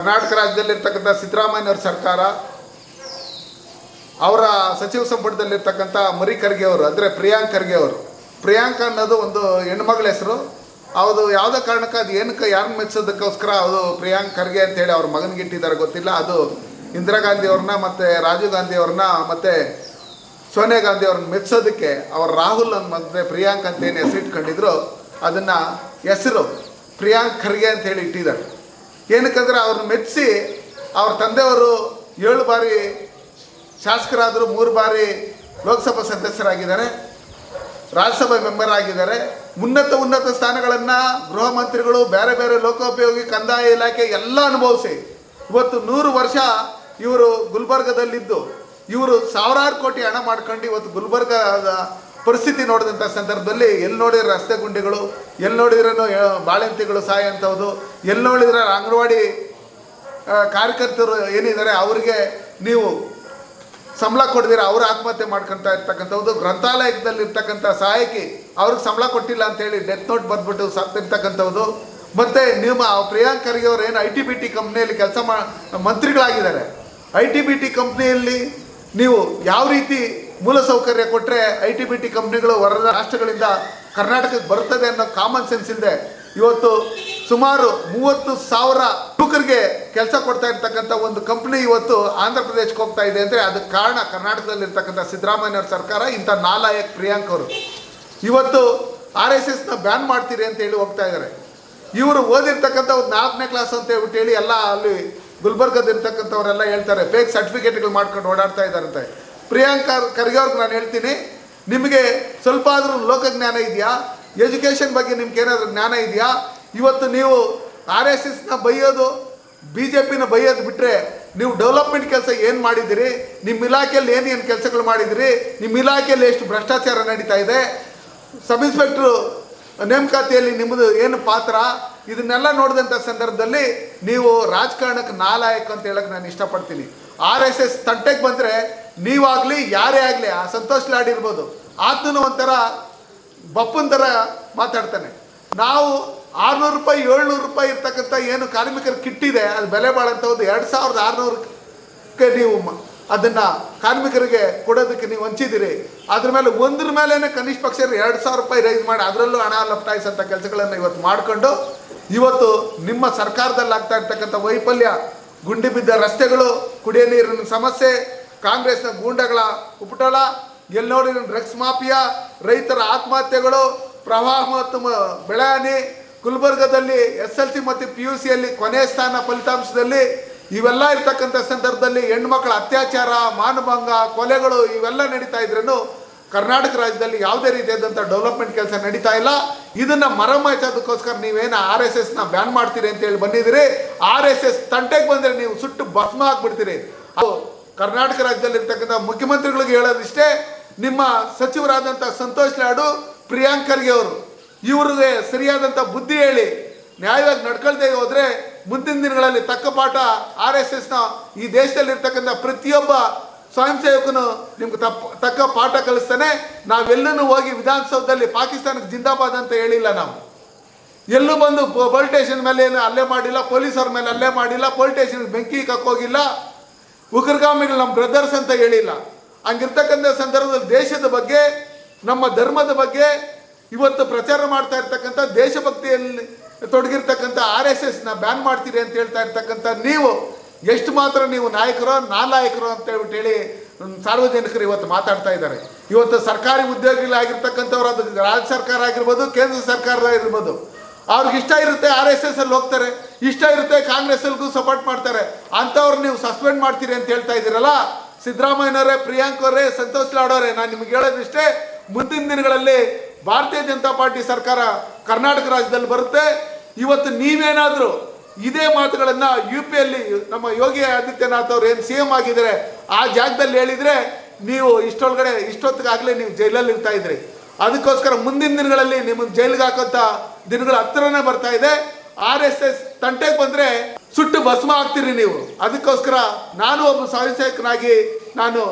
ಕರ್ನಾಟಕ ರಾಜ್ಯದಲ್ಲಿರ್ತಕ್ಕಂಥ ಸಿದ್ದರಾಮಯ್ಯವ್ರ ಸರ್ಕಾರ, ಅವರ ಸಚಿವ ಸಂಪುಟದಲ್ಲಿರ್ತಕ್ಕಂಥ ಮರಿ ಖರ್ಗೆ ಅವರು, ಅಂದರೆ ಪ್ರಿಯಾಂಕ್ ಖರ್ಗೆ ಅವರು. ಪ್ರಿಯಾಂಕ ಅನ್ನೋದು ಒಂದು ಹೆಣ್ಮಗಳ ಹೆಸರು. ಅದು ಯಾವುದೋ ಕಾರಣಕ್ಕೆ ಅದು ಏನಕ್ಕೆ ಯಾರನ್ನ ಮೆಚ್ಚೋದಕ್ಕೋಸ್ಕರ ಅದು ಪ್ರಿಯಾಂಕ್ ಖರ್ಗೆ ಅಂತೇಳಿ ಅವ್ರ ಮಗನಿಗೆ ಇಟ್ಟಿದ್ದಾರೆ ಗೊತ್ತಿಲ್ಲ. ಅದು ಇಂದಿರಾ ಗಾಂಧಿ ಅವ್ರನ್ನ ಮತ್ತು ರಾಜೀವ್ ಗಾಂಧಿ ಅವ್ರನ್ನ ಮತ್ತು ಸೋನಿಯಾ ಗಾಂಧಿ ಅವ್ರನ್ನ ಮೆಚ್ಚೋದಕ್ಕೆ ಅವ್ರ ರಾಹುಲ್ ಅನ್ನ ಮತ್ತೆ ಪ್ರಿಯಾಂಕ್ ಅಂತ ಏನು ಹೆಸರು ಇಟ್ಕೊಂಡಿದ್ರು ಅದನ್ನು ಹೆಸರು ಪ್ರಿಯಾಂಕ್ ಖರ್ಗೆ ಅಂತ ಹೇಳಿ ಇಟ್ಟಿದ್ದಾರೆ. ಏನಕ್ಕಂದ್ರೆ ಅವ್ರನ್ನ ಮೆಚ್ಚಿಸಿ ಅವ್ರ ತಂದೆಯವರು ಏಳು ಬಾರಿ ಶಾಸಕರಾದರು ಮೂರು ಬಾರಿ ಲೋಕಸಭಾ ಸದಸ್ಯರಾಗಿದ್ದಾರೆ, ರಾಜ್ಯಸಭಾ ಮೆಂಬರ್ ಆಗಿದ್ದಾರೆ. ಉನ್ನತ ಉನ್ನತ ಸ್ಥಾನಗಳನ್ನು ಗೃಹ ಮಂತ್ರಿಗಳು, ಬೇರೆ ಬೇರೆ ಲೋಕೋಪಯೋಗಿ ಕಂದಾಯ ಇಲಾಖೆ ಎಲ್ಲ ಅನುಭವಿಸಿ ಇವತ್ತು ನೂರು ವರ್ಷ ಇವರು ಗುಲ್ಬರ್ಗದಲ್ಲಿದ್ದು. ಇವರು ಸಾವಿರಾರು ಕೋಟಿ ಹಣ ಮಾಡ್ಕೊಂಡು ಇವತ್ತು ಗುಲ್ಬರ್ಗದ ಪರಿಸ್ಥಿತಿ ನೋಡಿದಂಥ ಸಂದರ್ಭದಲ್ಲಿ ಎಲ್ಲಿ ನೋಡಿದ್ರೆ ರಸ್ತೆ ಗುಂಡಿಗಳು ಎಲ್ಲಿ ನೋಡಿದ್ರೂ ಬಾಳೆಂತಿಗಳು ಸಾಯ ಅಂಥದ್ದು ಎಲ್ಲಿ ನೋಡಿದ್ರೆ ಅಂಗನವಾಡಿ ಕಾರ್ಯಕರ್ತರು ಏನಿದ್ದಾರೆ ಅವರಿಗೆ ನೀವು ಸಂಬಳ ಕೊಡ್ದಿರ, ಅವ್ರು ಆತ್ಮಹತ್ಯೆ ಮಾಡ್ಕೊಂತ ಇರ್ತಕ್ಕಂಥದ್ದು ಗ್ರಂಥಾಲಯದಲ್ಲಿ ಇರ್ತಕ್ಕಂಥ ಸಹಾಯಕಿ ಅವ್ರಿಗೆ ಸಂಬಳ ಕೊಟ್ಟಿಲ್ಲ ಅಂತೇಳಿ ಡೆತ್ ನೋಟ್ ಬಂದ್ಬಿಟ್ಟು ಸತ್ತಿರ್ತಕ್ಕಂಥದ್ದು ಮತ್ತು ನಿಮ್ಮ ಪ್ರಿಯಾಂಕ್ ಖರ್ಗೆ ಅವರು ಏನು ಐ ಟಿ ಬಿ ಟಿ ಕಂಪ್ನಿಯಲ್ಲಿ ಕೆಲಸ ಮಾ, ಮಂತ್ರಿಗಳಾಗಿದ್ದಾರೆ. ಐ ಟಿ ಬಿ ಟಿ ಕಂಪ್ನಿಯಲ್ಲಿ ನೀವು ಯಾವ ರೀತಿ ಮೂಲಸೌಕರ್ಯ ಕೊಟ್ಟರೆ ಐ ಟಿ ಬಿ ಟಿ ಕಂಪ್ನಿಗಳು ಹೊರ ರಾಷ್ಟ್ರಗಳಿಂದ ಕರ್ನಾಟಕಕ್ಕೆ ಬರ್ತದೆ ಅನ್ನೋ ಕಾಮನ್ ಸೆನ್ಸ್ ಇಲ್ಲದೆ ಇವತ್ತು ಸುಮಾರು ಮೂವತ್ತು ಸಾವಿರ ಯುವಕರಿಗೆ ಕೆಲಸ ಕೊಡ್ತಾ ಇರ್ತಕ್ಕಂಥ ಒಂದು ಕಂಪ್ನಿ ಇವತ್ತು ಆಂಧ್ರ ಪ್ರದೇಶಕ್ಕೆ ಹೋಗ್ತಾ ಇದೆ ಅಂದರೆ ಅದಕ್ಕೆ ಕಾರಣ ಕರ್ನಾಟಕದಲ್ಲಿ ಇರ್ತಕ್ಕಂಥ ಸಿದ್ದರಾಮಯ್ಯವ್ರ ಸರ್ಕಾರ, ಇಂಥ ನಾಲಾಯಕ್ ಪ್ರಿಯಾಂಕ್ ಅವರು. ಇವತ್ತು ಆರ್ ಎಸ್ ಎಸ್ನ ಬ್ಯಾನ್ ಮಾಡ್ತೀರಿ ಅಂತ ಹೇಳಿ ಹೋಗ್ತಾ ಇದ್ದಾರೆ ಇವರು ಓದಿರ್ತಕ್ಕಂಥ ಒಂದು ನಾಲ್ಕನೇ ಕ್ಲಾಸ್ ಅಂತ ಹೇಳ್ಬಿಟ್ಟು ಹೇಳಿ ಎಲ್ಲ ಅಲ್ಲಿ ಗುಲ್ಬರ್ಗದಿರ್ತಕ್ಕಂಥವರೆಲ್ಲ ಹೇಳ್ತಾರೆ ಫೇಕ್ ಸರ್ಟಿಫಿಕೇಟ್ಗಳು ಮಾಡ್ಕೊಂಡು ಓಡಾಡ್ತಾ ಇದ್ದಾರಂತೆ ಪ್ರಿಯಾಂಕಾ ಖರ್ಗೆ ಅವ್ರಿಗೆ ನಾನು ಹೇಳ್ತೀನಿ, ನಿಮಗೆ ಸ್ವಲ್ಪ ಆದರೂ ಲೋಕಜ್ಞಾನ ಇದೆಯಾ? ಎಜುಕೇಷನ್ ಬಗ್ಗೆ ನಿಮ್ಗೆ ಏನಾದರೂ ಜ್ಞಾನ ಇದೆಯಾ? ಇವತ್ತು ನೀವು ಆರ್ ಎಸ್ ಎಸ್ನ ಬೈಯೋದು ಬಿ ಜೆ ಪಿನ ಬೈಯೋದು ಬಿಟ್ಟರೆ ನೀವು ಡೆವಲಪ್ಮೆಂಟ್ ಕೆಲಸ ಏನು ಮಾಡಿದಿರಿ ನಿಮ್ಮ ಇಲಾಖೆಯಲ್ಲಿ ಏನೇನು ಏನು ಕೆಲಸಗಳು ಮಾಡಿದಿರಿ ನಿಮ್ಮ ಇಲಾಖೆಯಲ್ಲಿ ಎಷ್ಟು ಭ್ರಷ್ಟಾಚಾರ ನಡೀತಾ ಇದೆ? ಸಬ್ ಇನ್ಸ್ಪೆಕ್ಟ್ರು ನೇಮಕಾತಿಯಲ್ಲಿ ನಿಮ್ಮದು ಏನು ಪಾತ್ರ? ಇದನ್ನೆಲ್ಲ ನೋಡಿದಂಥ ಸಂದರ್ಭದಲ್ಲಿ ನೀವು ರಾಜಕಾರಣಕ್ಕೆ ನಾಲಾಯಕ್ ಅಂತ ಹೇಳಕ್ಕೆ ನಾನು ಇಷ್ಟಪಡ್ತೀನಿ. ಆರ್ ಎಸ್ ಎಸ್ ತಂಟೆಗೆ ಬಂದರೆ ನೀವಾಗಲಿ, ಯಾರೇ ಆಗಲಿ, ಆ ಸಂತೋಷ್ ಲಾಡ್ ಇರ್ಬೋದು. ಆತನು ಒಂಥರ ಬಪ್ಪನ ಥರ ಮಾತಾಡ್ತಾನೆ. ನಾವು ಆರುನೂರು ರೂಪಾಯಿ, ಏಳ್ನೂರು ರೂಪಾಯಿ ಇರ್ತಕ್ಕಂಥ ಏನು ಕಾರ್ಮಿಕರ ಕಿಟ್ಟಿದೆ ಅದು ಬೆಲೆ ಬಾಳಂಥದ್ದು ಎರಡು ಸಾವಿರದ ಆರುನೂರಕ್ಕೆ ನೀವು ಅದನ್ನು ಕಾರ್ಮಿಕರಿಗೆ ಕೊಡೋದಕ್ಕೆ ನೀವು ಹಂಚಿದ್ದೀರಿ. ಅದ್ರ ಮೇಲೆ ಒಂದ್ರ ಮೇಲೇ ಕನಿಷ್ಠ ಪಕ್ಷ ಎರಡು ಸಾವಿರ ರೂಪಾಯಿ ರೈಸ್ ಮಾಡಿ, ಅದರಲ್ಲೂ ಹಣ ಲಫ್ಟಾಯಿಸಂಥ ಕೆಲಸಗಳನ್ನು ಇವತ್ತು ಮಾಡಿಕೊಂಡು, ಇವತ್ತು ನಿಮ್ಮ ಸರ್ಕಾರದಲ್ಲಿ ಆಗ್ತಾ ಇರ್ತಕ್ಕಂಥ ವೈಫಲ್ಯ, ಗುಂಡಿ ಬಿದ್ದ ರಸ್ತೆಗಳು, ಕುಡಿಯೋ ನೀರಿನ ಸಮಸ್ಯೆ ಕಾಂಗ್ರೆಸ್ನ ಗೂಂಡಗಳ ಉಪಟಳ ಎಲ್ಲಿ ನೋಡಿ ಡ್ರಗ್ಸ್ ಮಾಫಿಯಾ, ರೈತರ ಆತ್ಮಹತ್ಯೆಗಳು, ಪ್ರವಾಹ ಮತ್ತು ಬೆಳಹಾನಿ ಬೆಳೆ ಹಾನಿ ಗುಲ್ಬರ್ಗದಲ್ಲಿ ಎಸ್ ಎಲ್ ಸಿ ಮತ್ತು ಪಿ ಯು ಸಿಯಲ್ಲಿ ಕೊನೆಯ ಸ್ಥಾನ ಫಲಿತಾಂಶದಲ್ಲಿ ಇವೆಲ್ಲ ಇರ್ತಕ್ಕಂಥ ಸಂದರ್ಭದಲ್ಲಿ ಹೆಣ್ಮಕ್ಳ ಅತ್ಯಾಚಾರ, ಮಾನಭಂಗ, ಕೊಲೆಗಳು ಇವೆಲ್ಲ ನಡೀತಾ ಇದ್ರೂ ಕರ್ನಾಟಕ ರಾಜ್ಯದಲ್ಲಿ ಯಾವುದೇ ರೀತಿಯಾದಂಥ ಡೆವಲಪ್ಮೆಂಟ್ ಕೆಲಸ ನಡೀತಾ ಇಲ್ಲ. ಇದನ್ನು ಮರಮಾಯಿಸೋದಕ್ಕೋಸ್ಕರ ನೀವೇನು ಆರ್ ಎಸ್ ಎಸ್ನ ಬ್ಯಾನ್ ಮಾಡ್ತೀರಿ ಅಂತೇಳಿ ಬಂದಿದ್ದೀರಿ. ಆರ್ ಎಸ್ ಎಸ್ ತಂಟೆಗೆ ಬಂದರೆ ನೀವು ಸುಟ್ಟು ಭಸ್ಮ ಹಾಕ್ಬಿಡ್ತೀರಿ ಅದು ಕರ್ನಾಟಕ ರಾಜ್ಯದಲ್ಲಿರ್ತಕ್ಕಂಥ ಮುಖ್ಯಮಂತ್ರಿಗಳಿಗೆ ಹೇಳೋದಿಷ್ಟೇ, ನಿಮ್ಮ ಸಚಿವರಾದಂಥ ಸಂತೋಷ್ ಲಾಡು, ಪ್ರಿಯಾಂಕ್ ಖರ್ಗೆ ಅವರು ಇವ್ರಿಗೆ ಸರಿಯಾದಂಥ ಬುದ್ಧಿ ಹೇಳಿ ನ್ಯಾಯವಾಗಿ ನಡ್ಕೊಳ್ದೇ ಹೋದರೆ ಮುಂದಿನ ದಿನಗಳಲ್ಲಿ ತಕ್ಕ ಪಾಠ ಆರ್ ಎಸ್ ಎಸ್ನ ಈ ದೇಶದಲ್ಲಿರ್ತಕ್ಕಂಥ ಪ್ರತಿಯೊಬ್ಬ ಸ್ವಯಂ ಸೇವಕನು ನಿಮ್ಗೆ ತಪ್ಪ, ತಕ್ಕ ಪಾಠ ಕಲಿಸ್ತಾನೆ. ನಾವೆಲ್ಲನೂ ಹೋಗಿ ವಿಧಾನಸೌಧದಲ್ಲಿ ಪಾಕಿಸ್ತಾನಕ್ಕೆ ಜಿಂದಾಬಾದ್ ಅಂತ ಹೇಳಿಲ್ಲ ನಾವು. ಎಲ್ಲೂ ಬಂದು ಪೊಲೀಸ್ ಸ್ಟೇಷನ್ ಮೇಲೆ ಏನು ಹಲ್ಲೆ ಮಾಡಿಲ್ಲ ಪೊಲೀಸರ ಮೇಲೆ ಹಲ್ಲೆ ಮಾಡಿಲ್ಲ, ಪೊಲೀಸ್ ಸ್ಟೇಷನ್ ಬೆಂಕಿ ಹೋಗಿಲ್ಲ. ಉಗ್ರಗಾಮಿಗಳು ನಮ್ಮ ಬ್ರದರ್ಸ್ ಅಂತ ಹೇಳಿಲ್ಲ. ಹಂಗಿರ್ತಕ್ಕಂಥ ಸಂದರ್ಭದಲ್ಲಿ ದೇಶದ ಬಗ್ಗೆ, ನಮ್ಮ ಧರ್ಮದ ಬಗ್ಗೆ ಇವತ್ತು ಪ್ರಚಾರ ಮಾಡ್ತಾ ಇರ್ತಕ್ಕಂಥ ದೇಶಭಕ್ತಿಯಲ್ಲಿ ತೊಡಗಿರ್ತಕ್ಕಂಥ ಆರ್ ಎಸ್ ಎಸ್ನ ಬ್ಯಾನ್ ಮಾಡ್ತೀರಿ ಅಂತ ಹೇಳ್ತಾ ಇರ್ತಕ್ಕಂಥ ನೀವು, ಎಷ್ಟು ಮಾತ್ರ ನೀವು ನಾಯಕರು, ನಾಲಾಯಕರು ಅಂತ ಹೇಳ್ಬಿಟ್ಟು ಹೇಳಿ ಸಾರ್ವಜನಿಕರು ಇವತ್ತು ಮಾತಾಡ್ತಾ ಇದ್ದಾರೆ. ಇವತ್ತು ಸರ್ಕಾರಿ ಉದ್ಯೋಗಿಗಳಾಗಿರ್ತಕ್ಕಂಥವ್ರು ಅದು ರಾಜ್ಯ ಸರ್ಕಾರ ಆಗಿರ್ಬೋದು, ಕೇಂದ್ರ ಸರ್ಕಾರ ಆಗಿರ್ಬೋದು ಅವ್ರಿಗೆ ಇಷ್ಟ ಇರುತ್ತೆ ಆರ್ ಎಸ್ ಎಸ್ ಅಲ್ಲಿ ಹೋಗ್ತಾರೆ, ಇಷ್ಟ ಇರುತ್ತೆ ಕಾಂಗ್ರೆಸ್ ಅಲ್ಲಿಗೂ ಸಪೋರ್ಟ್ ಮಾಡ್ತಾರೆ, ಅಂಥವ್ರು ನೀವು ಸಸ್ಪೆಂಡ್ ಮಾಡ್ತೀರಿ ಅಂತ ಹೇಳ್ತಾ ಇದ್ದೀರಲ್ಲ? ಸಿದ್ದರಾಮಯ್ಯನವರೇ, ಪ್ರಿಯಾಂಕ್ ಅವರೇ, ಸಂತೋಷ್ ಲಾಡೋರೇ ನಾನು ನಿಮ್ಗೆ ಹೇಳೋದಿಷ್ಟೇ, ಮುಂದಿನ ದಿನಗಳಲ್ಲಿ ಭಾರತೀಯ ಜನತಾ ಪಾರ್ಟಿ ಸರ್ಕಾರ ಕರ್ನಾಟಕ ರಾಜ್ಯದಲ್ಲಿ ಬರುತ್ತೆ. ಇವತ್ತು ನೀವೇನಾದರೂ ಇದೇ ಮಾತುಗಳನ್ನು ಯು ಪಿ ಅಲ್ಲಿ ನಮ್ಮ ಯೋಗಿ ಆದಿತ್ಯನಾಥ್ ಅವ್ರು ಏನು ಸಿ ಎಂ ಆಗಿದ್ದಾರೆ ಆ ಜಾಗದಲ್ಲಿ ಹೇಳಿದ್ರೆ, ನೀವು ಇಷ್ಟೊಳಗಡೆ, ಇಷ್ಟೊತ್ತಿಗಾಗಲೇ ನೀವು ಜೈಲಲ್ಲಿ ಇರ್ತಾ ಇದ್ರಿ. ಅದಕ್ಕೋಸ್ಕರ ಮುಂದಿನ ದಿನಗಳಲ್ಲಿ ನಿಮ್ಮನ್ನು ಜೈಲಿಗೆ ಹಾಕೋಂಥ ದಿನಗಳು ಹತ್ತಿರನೇ ಬರ್ತಾ ಇದೆ. ಆರ್ ಎಸ್ ಎಸ್ ತಂಟೆಗೆ ಬಂದ್ರೆ ಸುಟ್ಟು ಭಸ್ಮ ಆಗ್ತೀರಿ ನೀವು. ಅದಕ್ಕೋಸ್ಕರ ನಾನು ಒಬ್ಬ ಸ್ವಯಂಸೇವಕನಾಗಿ ನಾನು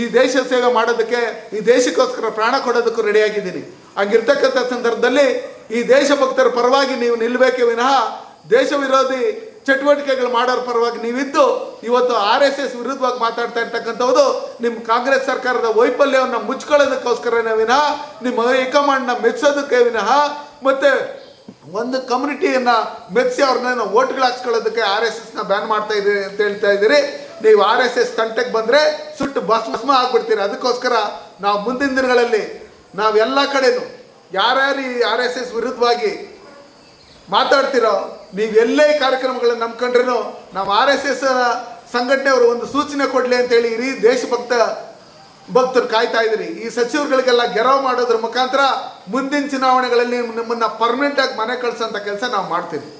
ಈ ದೇಶ ಸೇವೆ ಮಾಡೋದಕ್ಕೆ, ಈ ದೇಶಕ್ಕೋಸ್ಕರ ಪ್ರಾಣ ಕೊಡೋದಕ್ಕೂ ರೆಡಿಯಾಗಿದ್ದೀನಿ. ಹಂಗಿರ್ತಕ್ಕಂಥ ಸಂದರ್ಭದಲ್ಲಿ ಈ ದೇಶಭಕ್ತರ ಪರವಾಗಿ ನೀವು ನಿಲ್ಲಬೇಕೇ ವಿನಃ ದೇಶ ವಿರೋಧಿ ಚಟುವಟಿಕೆಗಳು ಮಾಡೋರ ಪರವಾಗಿ ನೀವಿದ್ದು ಇವತ್ತು ಆರ್ ಎಸ್ ಎಸ್ ವಿರುದ್ಧವಾಗಿ ಮಾತಾಡ್ತಾ ಇರ್ತಕ್ಕಂಥದ್ದು ನಿಮ್ಮ ಕಾಂಗ್ರೆಸ್ ಸರ್ಕಾರದ ವೈಫಲ್ಯವನ್ನು ಮುಚ್ಕೊಳ್ಳೋದಕ್ಕೋಸ್ಕರನೇ ವಿನಃ ನಿಮ್ಮ ಹೈಕಮಾಂಡ್ನ ಮೆಚ್ಚೋದಕ್ಕೆ ವಿನಃ ಮತ್ತೆ ಒಂದು ಕಮ್ಯುನಿಟಿಯನ್ನು ಮೆಚ್ಚಿ ಅವ್ರನ್ನ ಓಟ್ಗಳು ಹಾಕ್ಸ್ಕೊಳ್ಳೋದಕ್ಕೆ ಆರ್ ಎಸ್ ಎಸ್ನ ಬ್ಯಾನ್ ಮಾಡ್ತಾ ಇದ್ದೀರಿ ಅಂತ ಹೇಳ್ತಾ ಇದ್ದೀರಿ. ನೀವು ಆರ್ ಎಸ್ ಎಸ್ ತಂಟೆಗೆ ಬಂದರೆ ಸುಟ್ಟು ಭಸ್ಮ ಆಗ್ಬಿಡ್ತೀರಿ. ಅದಕ್ಕೋಸ್ಕರ ನಾವು ಮುಂದಿನ ದಿನಗಳಲ್ಲಿ ನಾವೆಲ್ಲ ಕಡೆನೂ ಯಾರ್ಯಾರು ಈ ಆರ್ ಎಸ್ ಎಸ್ ವಿರುದ್ಧವಾಗಿ ಮಾತಾಡ್ತಿರೋ, ನೀವು ಎಲ್ಲೇ ಕಾರ್ಯಕ್ರಮಗಳನ್ನು ನಂಬ್ಕೊಂಡ್ರೂ ನಾವು ಆರ್ ಎಸ್ ಎಸ್ ಸಂಘಟನೆಯವರು ಒಂದು ಸೂಚನೆ ಕೊಡಲಿ ಅಂತೇಳಿ ಇಡೀ ದೇಶಭಕ್ತ ಭಕ್ತರು ಕಾಯ್ತಾ ಇದ್ರಿ. ಈ ಸಚಿವರುಗಳಿಗೆಲ್ಲ ಗೆರವ್ ಮಾಡೋದ್ರ ಮುಖಾಂತರ ಮುಂದಿನ ಚುನಾವಣೆಗಳಲ್ಲಿ ನಿಮ್ಮನ್ನ ಪರ್ಮನೆಂಟ್ ಆಗಿ ಮನೆ ಕಳ್ಸೋಂಥ ಕೆಲಸ ನಾವು ಮಾಡ್ತೀವಿ.